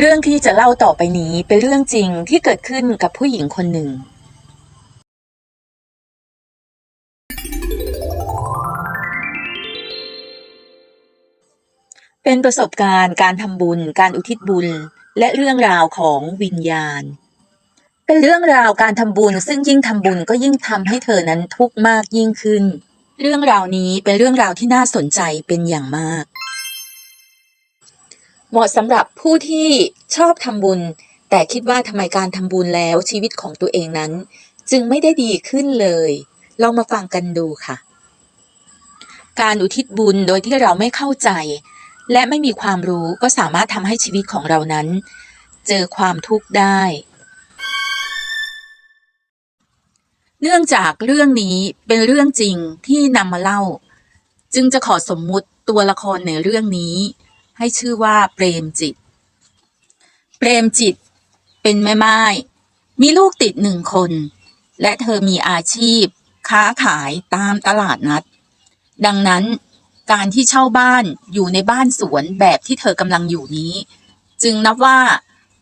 เรื่องที่จะเล่าต่อไปนี้เป็นเรื่องจริงที่เกิดขึ้นกับผู้หญิงคนหนึ่ง เป็นประสบการณ์การทำบุญ การอุทิศบุญ และเรื่องราวของวิญญาณ เป็นเรื่องราวการทำบุญ ซึ่งยิ่งทำบุญก็ยิ่งทำให้เธอนั้นทุกข์มากยิ่งขึ้น เรื่องราวนี้เป็นเรื่องราวที่น่าสนใจเป็นอย่างมาก เหมาะสำหรับผู้ที่ชอบทำบุญ แต่คิดว่าทำไมการทำบุญแล้วชีวิตของตัวเองนั้น จึงไม่ได้ดีขึ้นเลย ลองมาฟังกันดูค่ะ การอุทิศบุญโดยที่เราไม่เข้าใจ และไม่มีความรู้ก็สามารถทำให้ชีวิตของเรานั้น เจอความทุกข์ได้ เนื่องจากเรื่องนี้เป็นเรื่องจริงที่นำมาเล่า จึงจะขอสมมุติตัวละครในเรื่องนี้ ให้ชื่อว่าเปรมจิต เปรมจิตเป็นแม่ไม้มีลูกติดหนึ่งคน และเธอมีอาชีพ ค้าขายตามตลาดนัด ดังนั้นการที่เช่าบ้านอยู่ในบ้านสวนแบบที่เธอกำลังอยู่นี้ จึงนับว่า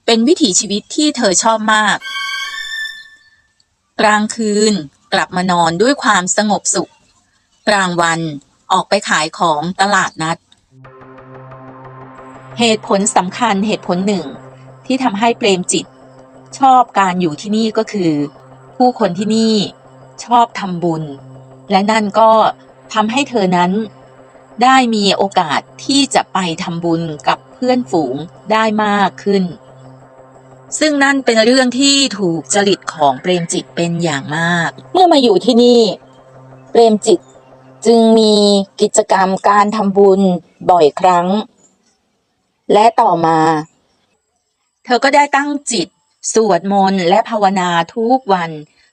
เป็นวิถีชีวิตที่เธอชอบมาก กลางคืนกลับมานอนด้วยความสงบสุข กลางวันออกไปขายของตลาดนัด เหตุผลสำคัญเหตุผลหนึ่ง ที่ทำให้เปรมจิต ชอบการอยู่ที่นี่ก็คือ ผู้คนที่นี่ชอบทำบุญ และนั่นก็ทำให้เธอนั้น ได้มีโอกาสที่จะไปทำบุญกับเพื่อนฝูงได้มากขึ้น ซึ่งนั่นเป็นเรื่องที่ถูกจริตของเปรมจิตเป็นอย่างมาก เมื่อมาอยู่ที่นี่ เปรมจิตจึงมีกิจกรรมการทำบุญบ่อยครั้ง และต่อมา เธอก็ได้ตั้งจิต สวดมนต์และภาวนาทุกวัน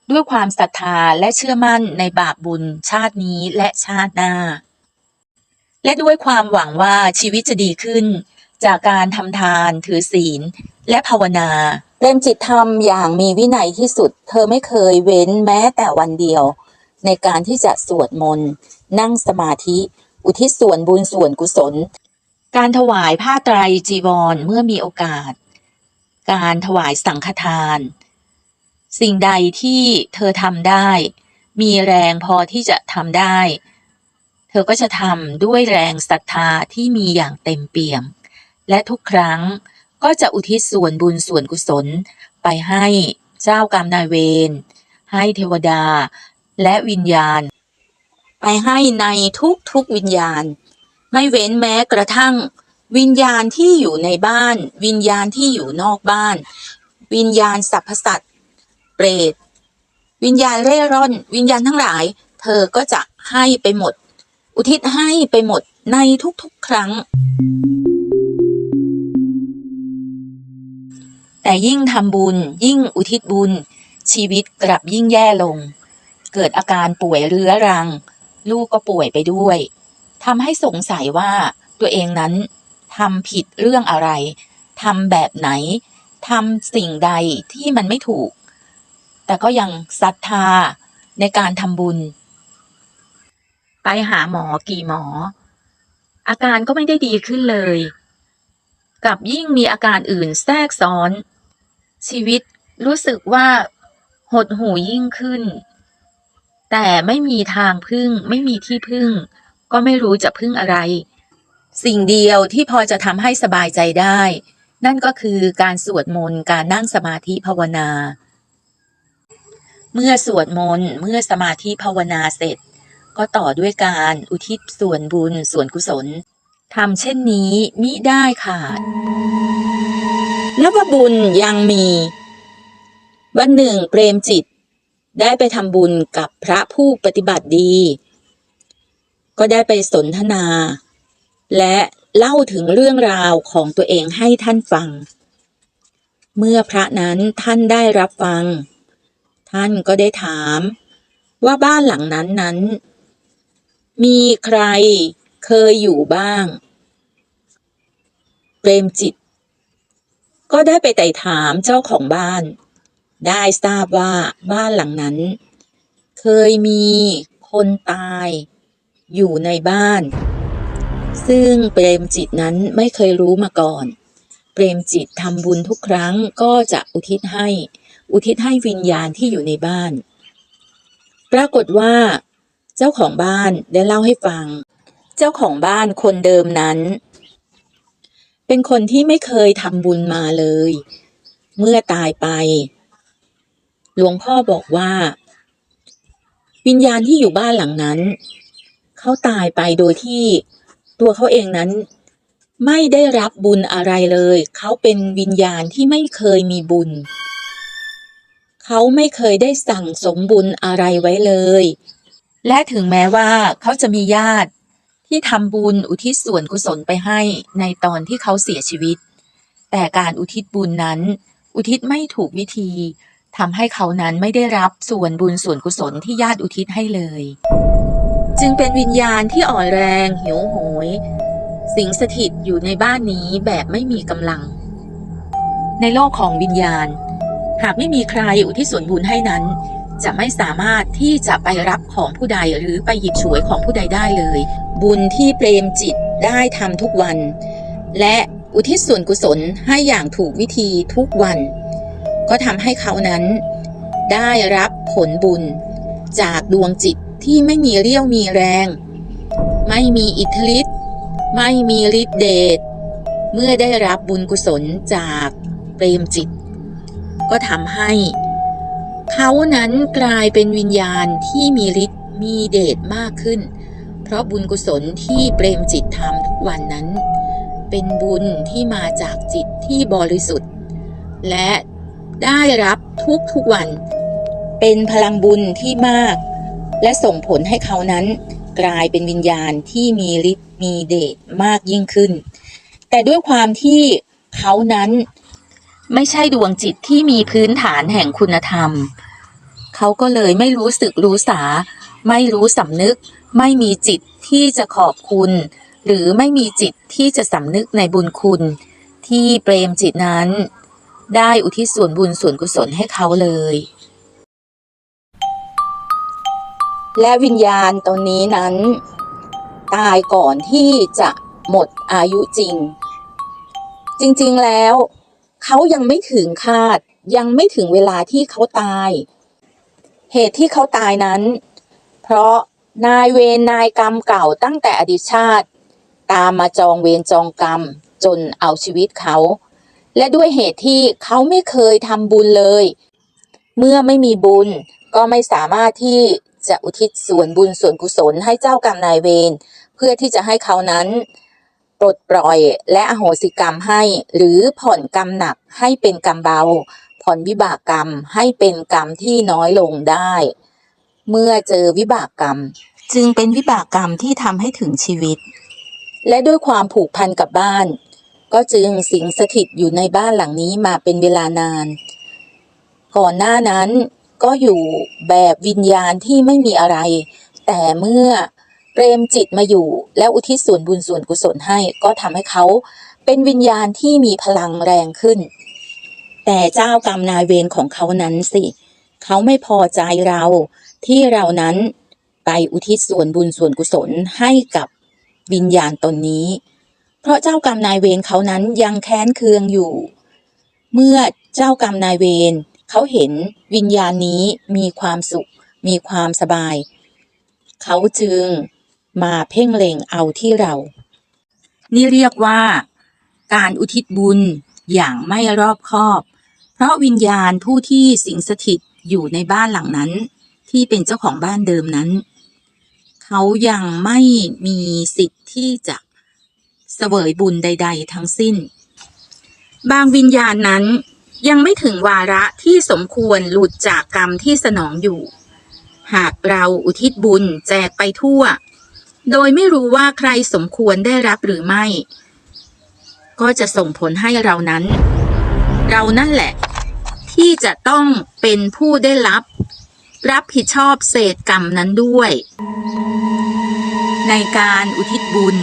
ด้วยความศรัทธาและเชื่อมั่นในบาปบุญชาตินี้และชาติหน้า และด้วยความหวังว่าชีวิตจะดีขึ้น จากการทำทานถือศีล และภาวนาเริ่มจิตทำอย่างมีวินัยที่สุด เธอไม่เคยเว้นแม้แต่วันเดียว ในการที่จะสวดมนต์ นั่งสมาธิ อุทิศส่วนบุญส่วนกุศล การถวายผ้าไตรจีวรเมื่อมีโอกาส การถวายสังฆทาน สิ่งใดที่เธอทำได้ มีแรงพอที่จะทำได้ เธอก็จะทำด้วยแรงศรัทธาที่มีอย่างเต็มเปี่ยม และทุกครั้งก็จะอุทิศส่วนบุญส่วนกุศลไปให้เจ้ากรรมนายเวร ให้เทวดาและวิญญาณ ไปให้ในทุกๆวิญญาณ ไม่เว้นแม้กระทั่ง วิญญาณที่อยู่ในบ้าน วิญญาณที่อยู่นอกบ้าน วิญญาณสรรพสัตว์เปรตวิญญาณเร่ร่อน วิญญาณทั้งหลาย เธอก็จะให้ไปหมด อุทิศให้ไปหมดในทุกๆ ครั้ง แต่ยิ่งทำบุญ ยิ่งอุทิศบุญ ชีวิตกลับยิ่งแย่ลง เกิดอาการป่วยเรื้อรัง ลูกก็ป่วยไปด้วย ทำให้สงสัยว่าตัวเองนั้นทำผิดเรื่องอะไรทำแบบไหนทำสิ่งใดที่มันไม่ถูก แต่ก็ยังศรัทธาในการทำบุญ ไปหาหมอกี่หมอ อาการก็ไม่ได้ดีขึ้นเลย กับยิ่งมีอาการอื่นแทรกซ้อน ชีวิตรู้สึกว่าหดหูยิ่งขึ้น แต่ไม่มีทางพึ่งไม่มีที่พึ่ง ก็ไม่รู้จะพึ่งอะไร สิ่งเดียวที่พอจะทำให้สบายใจได้ นั่นก็คือการสวดมนต์การนั่งสมาธิภาวนา เมื่อสวดมนต์เมื่อสมาธิภาวนาเสร็จ ก็ต่อด้วยการอุทิศส่วนบุญส่วนกุศลทำเช่นนี้มิได้ขาดนับว่าบุญยังมี วันหนึ่งเปรมจิต ได้ไปทำบุญกับพระผู้ปฏิบัติดี ก็ได้ไปสนทนา และเล่าถึงเรื่องราวของตัวเองให้ท่านฟัง เมื่อพระนั้นท่านได้รับฟัง ท่านก็ได้ถาม ว่าบ้านหลังนั้นนั้น มีใครเคยอยู่บ้าง เปรมจิต ก็ได้ไปไต่ถามเจ้าของบ้าน ได้ทราบว่าบ้านหลังนั้น เคยมีคนตาย อยู่ในบ้าน ซึ่งเปรมจิตนั้นไม่เคยรู้มาก่อน เปรมจิตทำบุญทุกครั้งก็จะอุทิศให้ อุทิศให้วิญญาณที่อยู่ในบ้าน ปรากฏว่า เจ้าของบ้านได้เล่าให้ฟัง เจ้าของบ้านคนเดิมนั้น เป็นคนที่ไม่เคยทำบุญมาเลย เมื่อตายไป หลวงพ่อบอกว่าวิญญาณที่อยู่บ้านหลังนั้น เขาตายไปโดยที่ตัวเขาเองนั้น ไม่ได้รับบุญอะไรเลย เขาเป็นวิญญาณที่ไม่เคยมีบุญ เขาไม่เคยได้สั่งสมบุญอะไรไว้เลย และถึงแม้ว่าเขาจะมีญาติที่ทำบุญอุทิศส่วนกุศลไปให้ในตอนที่เขาเสียชีวิต แต่การอุทิศบุญนั้น อุทิศไม่ถูกวิธีทำให้เขานั้นไม่ได้รับส่วนบุญส่วนกุศลที่ญาติอุทิศให้เลย จึงเป็นวิญญาณที่อ่อนแรงหิวโหย สิงสถิตอยู่ในบ้านนี้แบบไม่มีกำลัง ในโลกของวิญญาณ หากไม่มีใครอุทิศส่วนบุญให้นั้น จะไม่สามารถที่จะไปรับของผู้ใดหรือไปหยิบฉวยของผู้ใดได้เลย บุญที่เปรมจิตได้ทำทุกวัน และอุทิศส่วนกุศลให้อย่างถูกวิธีทุกวัน ก็ทำให้เขานั้น ได้รับผลบุญจากดวงจิต ที่ไม่มีเรี่ยวมีแรง ไม่มีอิทธิฤทธิ์ไม่มีฤทธิเดชเมื่อได้รับบุญกุศลจากเปรมจิต ก็ทำให้ เขานั้นกลายเป็นวิญญาณที่มีฤทธิ์มีเดชมากขึ้น เพราะบุญกุศลที่เปรมจิตทำทุกวันนั้น เป็นบุญที่มาจากจิตที่บริสุทธิ์ และได้รับทุกทุกๆวัน เป็นพลังบุญที่มาก และส่งผลให้เขานั้นกลายเป็นวิญญาณที่มีฤทธิ์มีเดชมากยิ่งขึ้น แต่ด้วยความที่เขานั้นไม่ใช่ดวงจิตที่มีพื้นฐานแห่งคุณธรรม เขาก็เลยไม่รู้สึกรู้สา ไม่รู้สำนึก ไม่มีจิตที่จะขอบคุณ หรือไม่มีจิตที่จะสำนึกในบุญคุณ ที่เปรมจิตนั้น ได้อุทิศส่วนบุญส่วนกุศลให้เขาเลย และวิญญาณตนนี้นั้น ตายก่อนที่จะหมดอายุจริง จริงๆแล้ว เขายังไม่ถึงคาดยังไม่ถึงเวลาที่เขาตาย เหตุที่เขาตายนั้น เพราะนายเวรนายกรรมเก่าตั้งแต่อดีตชาติ ตามมาจองเวรจองกรรมจนเอาชีวิตเขา และด้วยเหตุที่เขาไม่เคยทำบุญเลย เมื่อไม่มีบุญก็ไม่สามารถที่ จะอุทิศส่วนบุญส่วนกุศลให้เจ้ากรรมนายเวรเพื่อที่จะให้เขานั้นปลดปล่อยและอโหสิกรรมให้ หรือผ่อนกรรมหนักให้เป็นกรรมเบา ผ่อนวิบากกรรมให้เป็นกรรมที่น้อยลงได้ เมื่อเจอวิบากกรรม จึงเป็นวิบากกรรมที่ทำให้ถึงชีวิต และด้วยความผูกพันกับบ้าน ก็จึงสิงสถิตอยู่ในบ้านหลังนี้มาเป็นเวลานาน ก่อนหน้านั้น ก็อยู่แบบวิญญาณที่ไม่มีอะไร แต่เมื่อเปรมจิตมาอยู่ แล้วอุทิศส่วนบุญส่วนกุศลให้ ก็ทำให้เขาเป็นวิญญาณที่มีพลังแรงขึ้น แต่เจ้ากรรมนายเวรของเขานั้นสิ เขาไม่พอใจเราที่เรานั้นไปอุทิศส่วนบุญส่วนกุศลให้กับวิญญาณตนนี้ เพราะเจ้ากรรมนายเวรเขานั้นยังแค้นเคืองอยู่ เมื่อเจ้ากรรมนายเวร เขาเห็นวิญญาณนี้มีความสุข มีความสบาย เขาจึงมาเพ่งเล็งเอาที่เรา นี่เรียกว่า การอุทิศบุญอย่างไม่รอบคอบ เพราะวิญญาณผู้ที่สิงสถิตอยู่ในบ้านหลังนั้น ที่เป็นเจ้าของบ้านเดิมนั้น เขายังไม่มีสิทธิ์ที่จะเสวยบุญใด ๆ ทั้งสิ้น บางวิญญาณนั้น ยังไม่ถึงวาระที่สมควรหลุดจากกรรมที่สนองอยู่ หากเราอุทิศบุญแจกไปทั่ว โดยไม่รู้ว่าใครสมควรได้รับหรือไม่ ก็จะส่งผลให้เรานั้น เรานั่นแหละ ที่จะต้องเป็นผู้ได้รับ รับผิดชอบเศษกรรมนั้นด้วย ในการอุทิศบุญ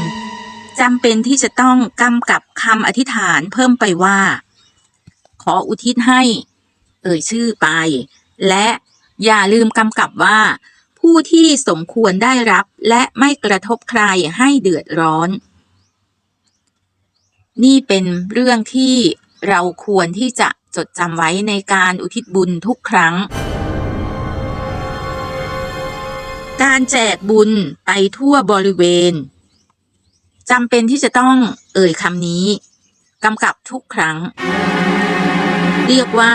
จำเป็นที่จะต้องกำกับคำอธิษฐานเพิ่มไปว่า ขออุทิศให้ เอ่ยชื่อไป และอย่าลืมกำกับว่า ผู้ที่สมควรได้รับและไม่กระทบใครให้เดือดร้อน นี่เป็นเรื่องที่เราควรที่จะจดจำไว้ในการอุทิศบุญทุกครั้ง การแจกบุญไปทั่วบริเวณจำเป็นที่จะต้องเอ่ยคำนี้กำกับทุกครั้ง เรียกว่า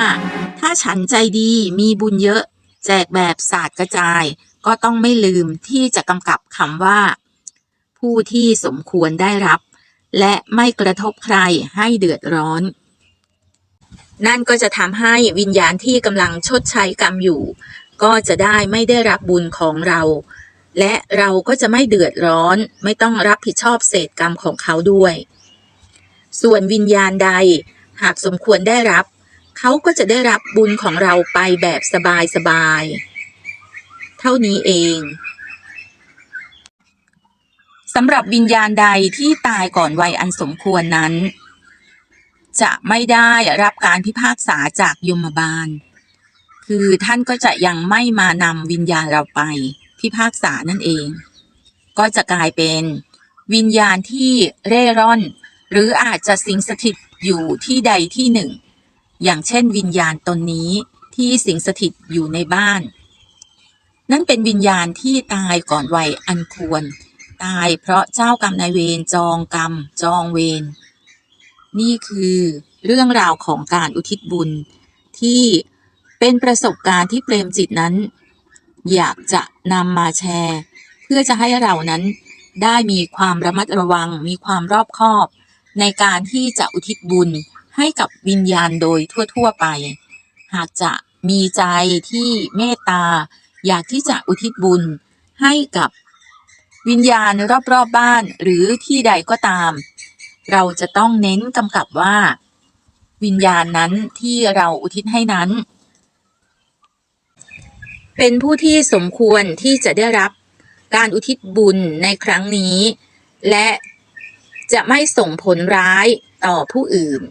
ถ้าฉันใจดีมีบุญเยอะ แจกแบบศาสตร์กระจาย ก็ต้องไม่ลืมที่จะกำกับคำว่า ผู้ที่สมควรได้รับ และไม่กระทบใครให้เดือดร้อน นั่นก็จะทำให้วิญญาณที่กำลังชดใช้กรรมอยู่ ก็จะได้ไม่ได้รับบุญของเรา และเราก็จะไม่เดือดร้อน ไม่ต้องรับผิดชอบเศษกรรมของเขาด้วย ส่วนวิญญาณใดหากสมควรได้รับ เขาก็จะได้รับบุญของเราไปแบบสบายๆ เท่านี้เองสำหรับวิญญาณใดที่ตายก่อนวัยอันสมควรนั้น จะไม่ได้รับการพิพากษาจากยมบาล คือท่านก็จะยังไม่มานำวิญญาณเราไปพิพากษานั่นเอง ก็จะกลายเป็นวิญญาณที่เร่ร่อน หรืออาจจะสิงสถิตอยู่ที่ใดที่หนึ่ง อย่างเช่น วิญญาณตนนี้ที่สิงสถิตอยู่ในบ้าน นั่นเป็นวิญญาณที่ตายก่อนวัยอันควร ตายเพราะเจ้ากรรมนายเวรจองกรรม จองเวรนี่คือเรื่องราวของการอุทิศบุญ ที่เป็นประสบการณ์ที่เปรมจิตนั้น อยากจะนำมาแชร์ เพื่อจะให้เรานั้นได้มีความระมัดระวังมีความรอบคอบ ในการที่จะอุทิศบุญ ให้กับวิญญาณโดยทั่ว ๆ ไป หากจะมีใจที่เมตตา อยากที่จะอุทิศบุญให้กับวิญญาณรอบๆบบ้านหรือที่ใดก็ตาม เราจะต้องเน้นกำกับว่า วิญญาณนั้นที่เราอุทิศให้นั้น เป็นผู้ที่สมควรที่จะได้รับการอุทิศบุญในครั้งนี้ และจะไม่ส่งผลร้ายต่อผู้อื่น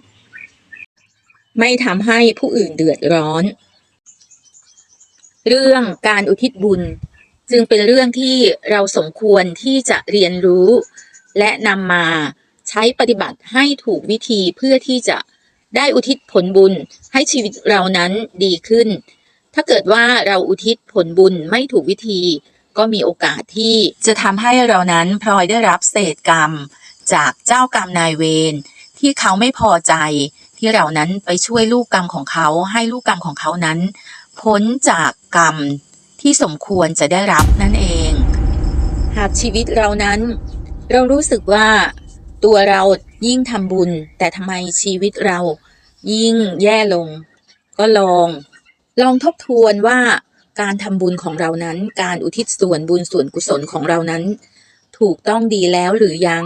ไม่ทำให้ผู้อื่นเดือดร้อน เรื่องการอุทิศบุญ จึงเป็นเรื่องที่เราสมควรที่จะเรียนรู้ และนำมาใช้ปฏิบัติให้ถูกวิธีเพื่อที่จะได้อุทิศผลบุญให้ชีวิตเรานั้นดีขึ้น ถ้าเกิดว่าเราอุทิศผลบุญไม่ถูกวิธี ก็มีโอกาสที่จะทำให้เรานั้นพลอยได้รับเศษกรรม จากเจ้ากรรมนายเวรที่เขาไม่พอใจ ที่เรานั้นไปช่วยลูกกรรมของเขาให้ลูกกรรมของเขานั้น พ้นจากกรรมที่สมควรจะได้รับนั่นเอง หากชีวิตเรานั้น เรารู้สึกว่าตัวเรายิ่งทำบุญ แต่ทำไมชีวิตเรายิ่งแย่ลง ก็ลอง ลองทบทวนว่าการทำบุญของเรานั้น การอุทิศส่วนบุญส่วนกุศลของเรานั้น ถูกต้องดีแล้วหรือยัง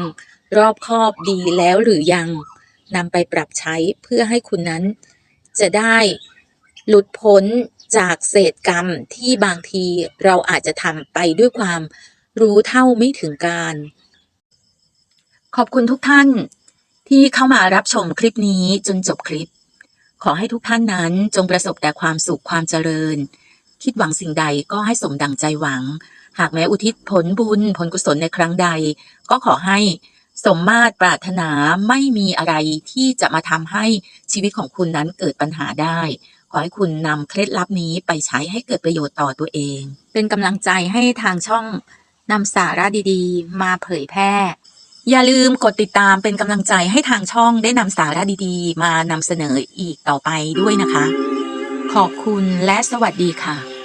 รอบคอบดีแล้วหรือยัง นำไปปรับใช้เพื่อให้คุณนั้น จะได้หลุดพ้นจากเศษกรรมที่บางทีเราอาจจะทำไปด้วยความรู้เท่าไม่ถึงการ ขอบคุณทุกท่านที่เข้ามารับชมคลิปนี้จนจบคลิป ขอให้ทุกท่านนั้นจงประสบแต่ความสุขความเจริญ คิดหวังสิ่งใดก็ให้สมดังใจหวัง หากแม้อุทิศผลบุญผลกุศลในครั้งใด ก็ขอให้ สมมาตรปรารถนาไม่มีอะไรที่จะมาทำให้ชีวิตของคุณนั้นเกิดปัญหาได้ ขอให้คุณนำเคล็ดลับนี้ไปใช้ให้เกิดประโยชน์ต่อตัวเอง เป็นกำลังใจให้ทางช่องนำสาระดีๆ มาเผยแพร่ อย่าลืมกดติดตามเป็นกำลังใจให้ทางช่องได้นำสาระดีๆ มานำเสนออีกต่อไปด้วยนะคะ ขอบคุณและสวัสดีค่ะ